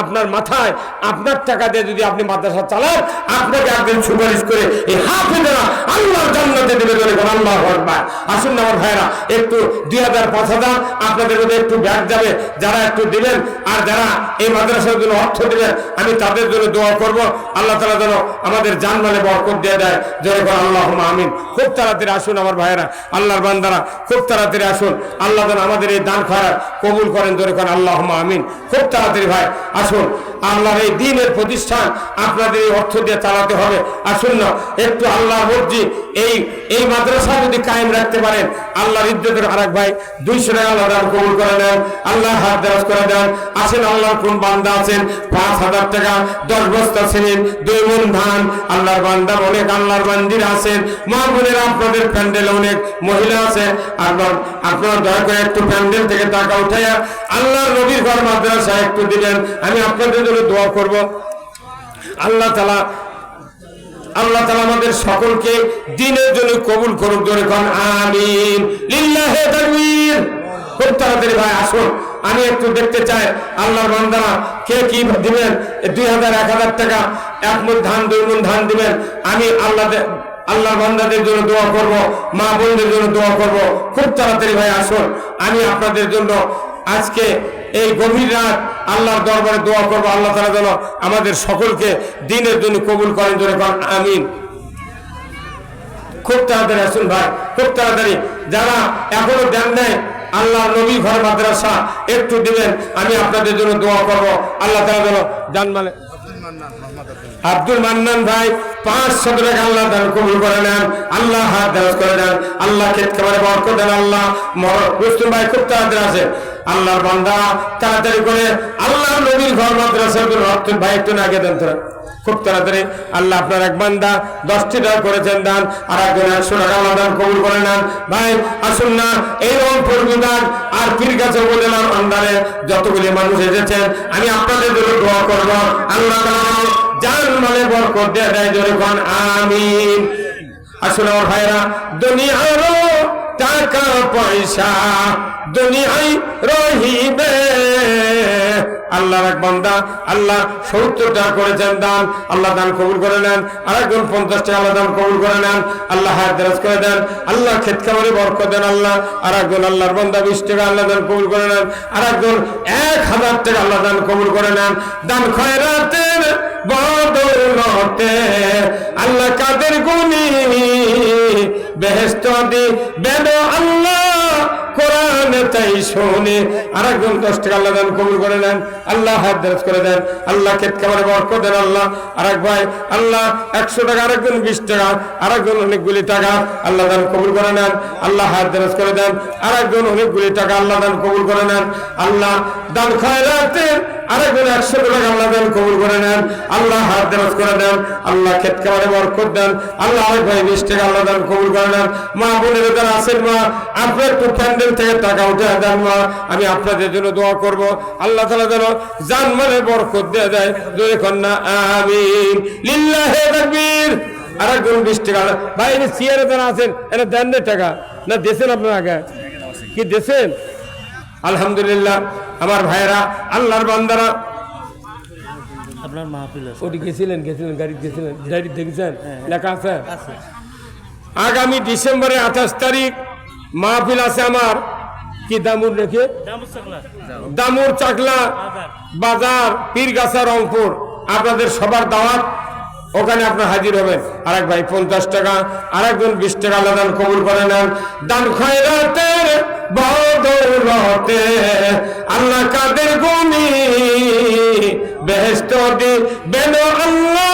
আপনার মাথায় আপনার টাকা দিয়ে যদি আপনি মাদ্রাসা চালান, আপনাকে একদিন সুপারিশ করে এই হাফেজরা আল্লাহর জান্নাতে দেবে বলে কোন আল্লাহ আকবার। আসুন না আমার ভাইরা একটু দুই হাজার পাঁচ হাজার আপনাদের মধ্যে একটু ব্যাগ যাবে, যারা একটু দিবেন আর যারা এই মাদ্রাসার জন্য অর্থ দিবেন, আমি তাদের জন্য দোয়া করব। আল্লাহ তালা যেন আমাদের জানমালে বরকত দিয়ে দেয়। যেরকম আল্লাহ আমিন। খুব তাড়াতাড়ি আসুন আমার ভাইয়েরা, আল্লাহর বান্দারা, খুব তাড়াতাড়ি আসুন। আল্লাহ যেন আমাদের এই দান খারাপ কবুল করেন যেরকম আল্লাহ আমিন। খুব তাড়াতাড়ি ভাই আসুন। আল্লাহর এই দিনের প্রতিষ্ঠান আপনাদের এই অর্থ দিয়ে চালাতে হবে। আসুন না, একটু আল্লাহ মসজিদ এই এই মাদ্রাসা যদি কায়েম রাখতে পারেন, আল্লাহর ইজ্জতের আরেক ভাই, দুইশো টাকা আল্লাহ কবুল করে নেন আল্লাহ হাত দেরাজ করে দেন। আসেন, আল্লাহর কোন বান্দা আছেন? পাঁচ হাজার টাকা, দশ বস্তা ছিলেন দুই মন ধান। আল্লাহর বান্দা অনেক, আল্লাহর বান্দির আছেন। মা আপনাদের প্যান্ডেল অনেক মহিলা আছে আপনার, আপনারা দয়া করে একটু প্যান্ডেল থেকে টাকা উঠাইয়া আল্লাহর নবীর ঘর মাদ্রাসা একটু দিলেন আমি আপনাদের জন্য দোয়া করব। আল্লাহ তালা আল্লাহ তালা আমাদের সকলকে দিনের জন্য কবুল করুক ধরে কন, আমিন। খুব তাড়াতাড়ি ভাই, আসুন। আমি একটু দেখতে চাই, আল্লাহর বান্দারা কে কি দিবেন? দুই হাজার, এক হাজার টাকা, এক মুঠ ধান, দুই মুঠ ধান দিবেন। আমি আল্লাহ আল্লাহর বান্দাদের জন্য দোয়া করব, মা বোনদের জন্য দোয়া করব। খুব তাড়াতাড়ি ভাই, আসুন। আমি আপনাদের জন্য আজকে এই গভীর রাত আল্লাহর দরবারে দোয়া করব, আল্লাহ তালা যেন আমাদের সকলকে দিনের জন্য কবুল করেন জন্য আমিন। খুব তাড়াতাড়ি আসুন ভাই, খুব তাড়াতাড়ি। যারা এখনও দেন নেয় আল্লাহ নবী ঘর মাদ্রাসা, একটু দিবেন, আমি আপনাদের জন্য দোয়া করব। আল্লাহ তালা যেন জান মানে আব্দুল মান্নান ভাই পাঁচশত টাকা আল্লাহ দান কবুল করে নেন আল্লাহ হাত দারাজ করে দেন আল্লাহ ক্ষেত খাবারে বরকত দেন আল্লাহ। রুস্তুম ভাই, খুব তাড়াতাড়ি আছে আল্লাহর বান্দা, তাড়াতাড়ি করে আল্লাহ নবীর ঘর মাদ্রাসার রক্তের ভাই একটু আগে দেন তোরা। খুব তাড়াতাড়ি। আল্লাহ আপনার এক বান্দা, দশটি টাকা করেছেন দান আর একজন একশো টাকা দান কবুল করে নেন। ভাই, আসুন না, এইরকম করবি দান আর পীর কাছে বলে না আন্দারে যতগুলি মানুষ এসেছেন, আমি আপনাদের জন্য দোয়া করব। আল্লাহ জান মানে বরকত দিয়ে দেয় যখন আমিন। আসলে আমার ভাইরা দুনিয়ারও টাকা পয়সা দুনিয়ায় রহিবে। আল্লাহর এক বান্দা, আল্লাহ সত্তর টাকা করেছেন দান, আল্লাহ দান কবুল করে নেন আর একজন পঞ্চাশ টাকা আল্লাহ দান কবুল করে নেন, আল্লাহ হায়াত দেরাজ করে দেন আল্লাহ ক্ষেত খামারে বরকত দেন আল্লাহ আর একজন আল্লাহর বান্দা বিশ টাকা আল্লাহ দান কবুল করে নেন আর একজন এক হাজার টাকা আল্লাহ দান কবুল করে নেন, দান খয়রাতের বদলতে আল্লাহ কাদের গুনি বেহেস্ত দি বেদ আল্লাহ কোরআন দশ টাকা আল্লাহ দান কবুল করে নেন। আল্লাহ হাত দেরাজ করে দেন। আল্লাহ ক্ষেত খাবারে দেন আল্লাহ। আর এক ভাই, আল্লাহ একশো টাকা, আরেকজন বিশ টাকা, আরেকজন অনেকগুলি টাকা আল্লাহ দান কবুল করে নেন। আল্লাহ হাত দেরাজ করে দেন। আর একজন অনেকগুলি টাকা আল্লাহ দান কবুল করে নেন। আল্লাহ দান খায়রাতের আরেকজন একশো টাকা আল্লাহ দান, কবুল করে নেন। আল্লাহ হাত দেরাজ করে দেন। আল্লাহ ক্ষেত খাবারে বরকত দেন। আল্লাহ আরেক ভাই বিশ টাকা আল্লাহ দান, কবুল করে নেন। মা বোনের যারা আছেন মা, আপনার একটু প্যান্ডেল থেকে টাকা উঠে দেন মা। আমি আপনাদের জন্য দোয়া করব। আল্লাহ তালা যেন জান মানে বরকত দিয়ে দেয়। যদি কন্যা, আমিন। লিল্লাহে তাকবীর। আর একজন বিশ টাকা ভাই এই চেয়ারে যারা আছেন এটা দেন টাকা। না দেশেন আপনার আগে? কি দেশেন আলহামদুলিল্লাহ আমার ভাইয়েরা আল্লাহর বান্দারা। আপনার মাহফিল ওটি গেছিলেন গেছিলেন গাড়ি গেছিলেন গাড়ি দেখেছেন? লেখা আছে? আগামী ডিসেম্বরে আঠাশ তারিখ মাহফিল আছে আমার। কি দামুর রেখে দামুর চাকলা। বাজার পীরগাছা রংপুর। আপনাদের সবার দাওয়াত ওখানে আপনার হাজির হবেন। আর এক ভাই, পঞ্চাশ টাকা। আর একজন বিশ টাকা আল্লাহ দান কবুল করে নেন। দান খয়রাতের বদৌলতে আল্লাহ কাদের গুনি বেহেস্ত দি বেন আল্লাহ?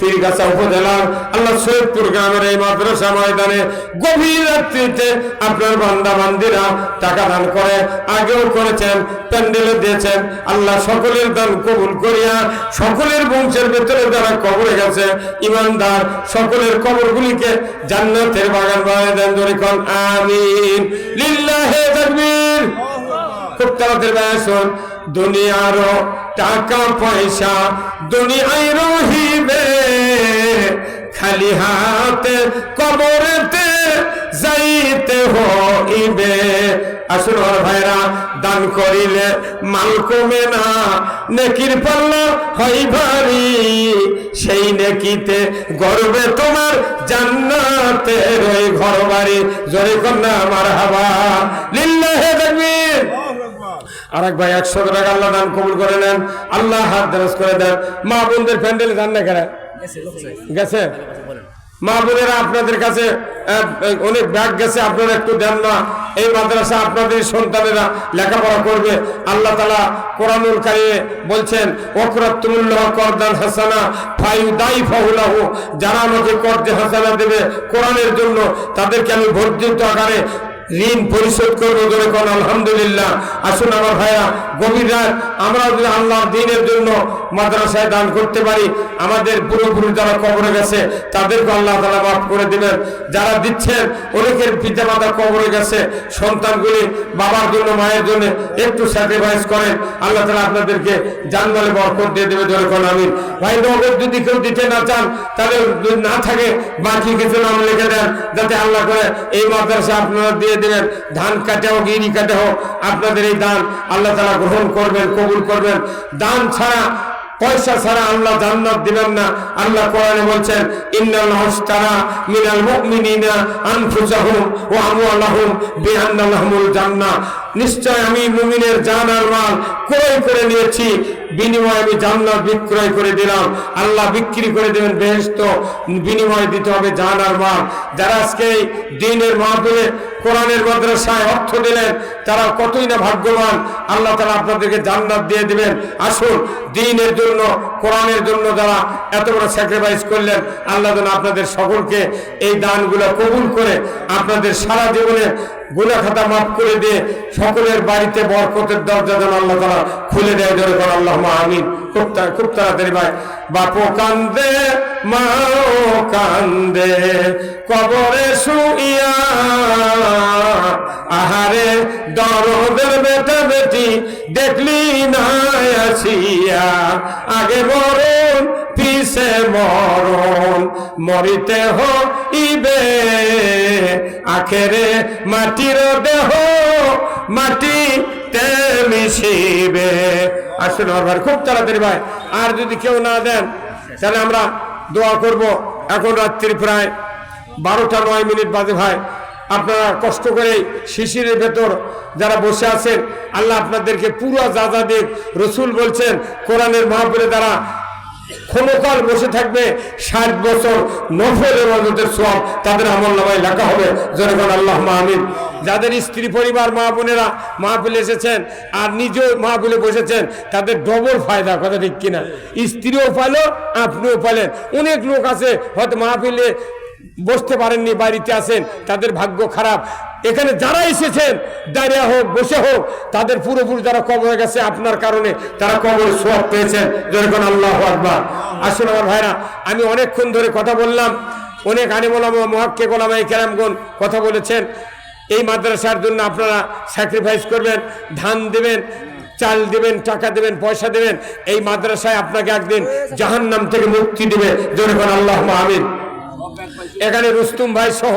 পীরগাছা উপজেলার আল্লাহ সৈয়দপুর গ্রামের এই মাদ্রাসা ময়দানে গভীর রাত্রিতে আপনার বান্দা বান্দিরা টাকা দান করে, আগেও করেছেন, প্যান্ডেলে দিয়েছেন। আল্লাহ সকলের দান কবুল করিয়া সকলের বংশের ভেতরে যারা কবরে গেছে, ইমানদার, সকলের কবরগুলিকে জান্নাতের বাগান বানিয়ে দেন জরিকন আমিন। লিল্লাহে তাকবীর। খুব তাড়াতাড়ি আসুন দুনিয়ার টাকা পয়সা দুনিয়ায় রহিবে। খালি হাতে কবরেতে যাইতে হইবে। আসুন ওর ভাইরা, দান করিলে মাল কমে না। নেকির পাল্লা হয় ভারী। সেই নেকিতে গর্বে তোমার জান্নাতের ওই ঘর বাড়ি জোরে কন্যা আমার হাবা লিল্লাহে দেখবির আর এক ভাই একশো টাকা আল্লাহ দান কবুল করে নেন। আল্লাহ হাত দারাজ করে দেন। মা বোনদের প্যান্ডেলে যান না কেন? গেছে মা বোনেরা আপনাদের কাছে অনেক ব্যাগ গেছে আপনারা একটু দেন না। এই মাদ্রাসা আপনাদের সন্তানেরা লেখাপড়া করবে। আল্লাহ তালা কোরআনুল কারিমে বলছেন ওকরাতুল্লাহ করদান হাসানা ফাইউ দাই ফাহুলাহু যারা আমাকে করদে হাসানা দেবে কোরআনের জন্য তাদেরকে আমি বর্ধিত আকারে ঋণ পরিশোধ করব ধরে কোন আলহামদুলিল্লাহ। আসুন আমার ভাইয়া, গভীর রাত আমরা যদি আল্লাহ দিনের জন্য মাদ্রাসায় দান করতে পারি, আমাদের পুরোপুরি যারা কবরে গেছে, তাদেরকে আল্লাহ তালা মাফ করে দিবেন। যারা দিচ্ছেন, অনেকের পিতা মাতা কবরে গেছে, সন্তানগুলি বাবার জন্য, মায়ের জন্য একটু স্যাক্রিফাইস করেন। আল্লাহ তালা আপনাদেরকে জানমালে বরকত দিয়ে দেবে ধরে কোন আমিন। ভাই, নগদ যদি কেউ দিতে না চান, তাহলে যদি না থাকে, বাকি কিছু নাম লিখে দেন, যাতে আল্লাহ করে এই মাদ্রাসা আপনারা দিয়ে দেবেন ধান কাটে হোক ইরি কাটে হোক, আপনাদের এই দান আল্লাহ তালা গ্রহণ করবেন, কবুল করবেন। দান ছাড়া, পয়সা ছাড়া আল্লাহ জান্নাত দিবেন না। আল্লাহ কোরআনে বলছেন, ইন্নাল হস্তারা মিনাল মুমিনিনা আনফুসাহুম ওয়া আমওয়ালাহুম বিআন্না লাহুমুল জান্নাহ। নিশ্চয় আমি মুমিনের জান আর মাল ক্রয় করে নিয়েছি। বিনিময়ে আমি জান্নাত বিক্রয় করে দিলাম। আল্লাহ বিক্রি করে দেবেন বেহেশত। বিনিময় দিতে হবে জান আর মাল। যারা আজকে দিনের মাহফিলে, কোরআনের মাদ্রাসায় অর্থ দিলেন, তারা কতই না ভাগ্যবান। আল্লাহ তারা আপনাদেরকে জান্নাত দিয়ে দিবেন। আসুন, দিনের জন্য, কোরআনের জন্য যারা এত বড় স্যাক্রিফাইস করলেন, আল্লাহ যেন আপনাদের সকলকে এই দানগুলো কবুল করে, আপনাদের সারা জীবনের গুনা খাতা মাফ করে দিয়ে সকলের বাড়িতে বরকতের দরজা যেন আল্লাহ তারা খুলে দেয় ধরে কর আমিন। খুব খুব তাড়াতাড়ি ভাই। বাপো কান্দে, মাও কান্দে, কবরে শুইয়া আহারে দরদের বেটা বেটি দেখলি না আসিয়া। আগে মরণ, পিছে মরণ, মরিতে হইবে। আখেরে মাটির দেহ মাটি তে মিশিবে। আসলে আমার খুব তাড়াতাড়ি ভাই। আর যদি কেউ না দেন, তাহলে আমরা দোয়া করব। এখন রাত্রি প্রায় বারোটা নয় মিনিট বাজে ভাই। আপনারা কষ্ট করে শিশিরের ভেতর যারা বসে আছেন, আল্লাহ আপনাদেরকে পুরো যা যা দিক। রসুল বলছেন, কোরআনের মহাপুরে দ্বারা ক্ষমকাল বসে থাকবে ষাট বছর নফল এবাদতের সব তাদের আমল নামায় লেখা হবে। জনগণ, আল্লাহ মাহমিন যাদের স্ত্রী, পরিবার, মা বোনেরা মাহফিলে এসেছেন আর নিজেও মাহফিলে বসেছেন, তাদের ডবল ফায়দা, কথা ঠিক কিনা? স্ত্রীও পালো, আপনিও পালেন। অনেক লোক আছে, হয়তো মাহফিলে বসতে পারেননি, বাড়িতে আছেন, তাদের ভাগ্য খারাপ। এখানে যারা এসেছেন, দাঁড়িয়ে হোক, বসে হোক, তাদের পুরোপুরি যারা কবরে গেছে, আপনার কারণে তারা কবর সোয়াব পেয়েছেন। যেরকম আল্লাহ আকবার। আসুন আমার ভাইরা, আমি অনেকক্ষণ ধরে কথা বললাম। অনেক আনিমোলামা মহাক্কে গোলামাই কেরামগণ কথা বলেছেন। এই মাদ্রাসার জন্য আপনারা স্যাক্রিফাইস করবেন, ধান দেবেন, চাল দেবেন, টাকা দেবেন, পয়সা দেবেন। এই মাদ্রাসায় আপনাকে একদিন জাহান্নাম থেকে মুক্তি দিবে। যেরকম আল্লাহ আমিন। এখানে রুস্তুম ভাই সহ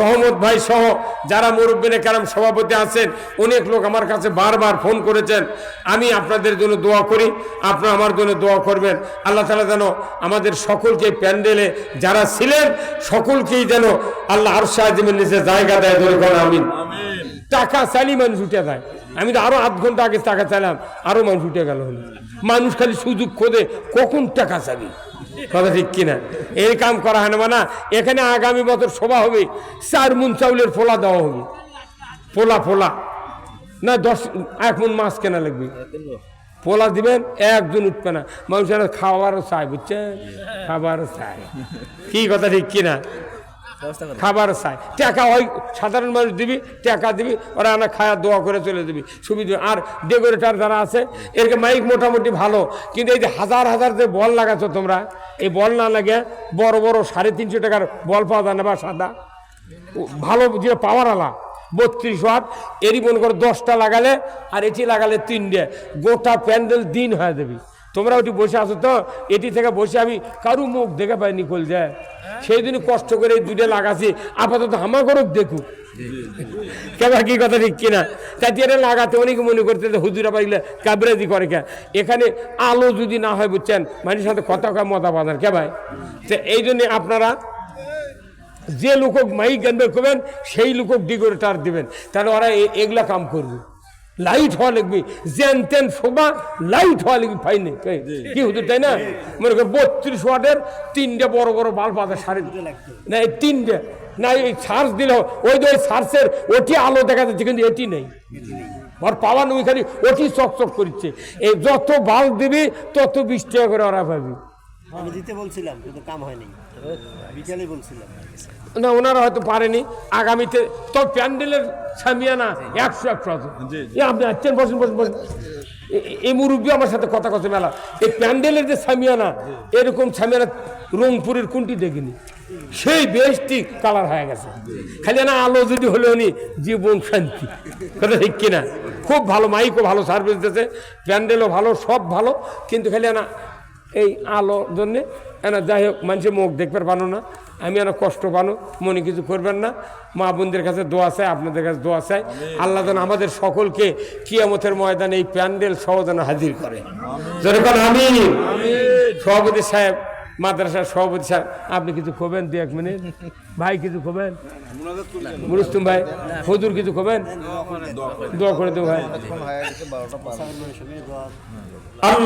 রহমত ভাই সহ যারা মুরব্বিনে কারাম সভাপতি আছেন অনেক লোক আমার কাছে বারবার ফোন করেছেন। আমি আপনাদের জন্য দোয়া করি আপনারা আমার জন্য দোয়া করবেন। আল্লাহ তালা যেন আমাদের সকলকে প্যান্ডেলে যারা ছিলেন সকলকেই যেন আল্লাহ আর সাহায্যের নিচে জায়গা দেয় ধরে কোন আমিন। টাকা চালি মানুষ উঠে যায়। আমি তো আরও আধ ঘণ্টা আগে টাকা চাইলাম আরও মানুষ উঠে গেল মানুষ খালি সুযোগ খোঁজে কখন টাকা চাবি কথা ঠিক কিনা? এই কাম করা হয় না মানে এখানে আগামী বছর সভা হবে, চার মুন চাউলের ফোলা দেওয়া হবে। পোলা ফোলা। না, দশ, এক মুন মাছ কেনা লাগবে। পোলা দিবেন, একজন উঠবে না। মানুষের খাওয়ারও চাই, বুঝছেন? খাবারও চাই। কি কথা ঠিক কিনা? খাবার চাই। টাকা ওই সাধারণ মানুষ দিবি, টাকা দিবি, ওরা আনা খায়া দোয়া করে চলে দিবি সুবিধা আর ডেকোরেটার যারা আছে এরকে মাইক মোটামুটি ভালো। কিন্তু এই যে হাজার হাজার যে বল লাগাচ্ছ তোমরা, এই বল না লাগে বড় বড় সাড়ে তিনশো টাকার বল পাওয়া যায় না বা সাদা। ভালো যে পাওয়ার আলা, বত্রিশ ওয়াট, এরই মনে করো দশটা লাগালে, আর এটি লাগালে তিনটে। গোটা প্যান্ডেল দিন হয়ে দেবি তোমরা ওটি বসে আছো তো, এটি থেকে বসে আমি কারু মুখ দেখে পাইনি কল যায় সেই দিনই কষ্ট করে এই দুটো লাগাছি, আপাতত হামা করুক দেখুক। কেবা কি কথা ঠিক কিনা? তাই এটা লাগাতে, অনেকে মনে করতে হুজুরা পাইলে কাবরাজি করে কে? এখানে আলো যদি না হয় বুঝছেন, মানুষের সাথে কথা কয় মতা বাঁধার কে ভাই? তো এই জন্যে আপনারা যে লোকক মাইক গানবে করবেন সেই লোকক ডিগোরেটার দিবেন। তাহলে ওরা এগুলা কাম করবে। লাইট হওয়া লাগবে জেন তেন শোভা লাইট হওয়া লাগবে ফাইনে। কি হতো তাই না? মনে কর বত্রিশ ওয়াটের তিনটে বড় বড় বাল্ব আছে সাড়ে না এই তিনটে। না এই সার্চ দিলে ওই যে ওই সার্চের ওটি আলো দেখা যাচ্ছে কিন্তু এটি নেই। ওর পাওয়ার ওইখানে ওটি চকচক করছে এই যত বাল্ব দিবি তত বিশ টাকা করে ওরা পাবি। আমি দিতে বলছিলাম কিন্তু কাম হয়নি। বিকালে বলছিলাম। না ওনারা হয়তো পারেনি। আগামীতে তো প্যান্ডেলের সামিয়ানা একশো একশো আছে। আপনি আসছেন বসেন বসেন বসেন। এই মুরব্বী আমার সাথে কথা কথা মেলা। এই প্যান্ডেলের যে সামিয়ানা এরকম সামিয়ানা রংপুরের কোনটি দেখিনি। সেই বেশটি কালার হয়ে গেছে। খালি না আলো যদি হলে উনি জীবন শান্তি। কথা ঠিক কিনা? খুব ভালো মাইকও ভালো সার্ভিস দিতেছে। প্যান্ডেলও ভালো সব ভালো। কিন্তু খালি না এই আলোর জন্যে এনা যাই হোক মানুষের মুখ দেখতে পানো না। আমি এনা কষ্ট পানো মনে কিছু করবেন না। মা বোনদের কাছে দোয়া চাই আপনাদের কাছে দোয়া চাই। আল্লাহ যেন আমাদের সকলকে কিয়ামতের ময়দানে এই প্যান্ডেল সহ যেন হাজির করে। যেরকম আমি সভাপতি সাহেব মাদ্রাসার সভাপতি সাহেব আপনি কিছু খোবেন দু এক মিনিট? ভাই কিছু খোবেন? মুরুস্তুম ভাই হুজুর কিছু খোবেন? দোয়া করে দেবো ভাই। আল্লাহ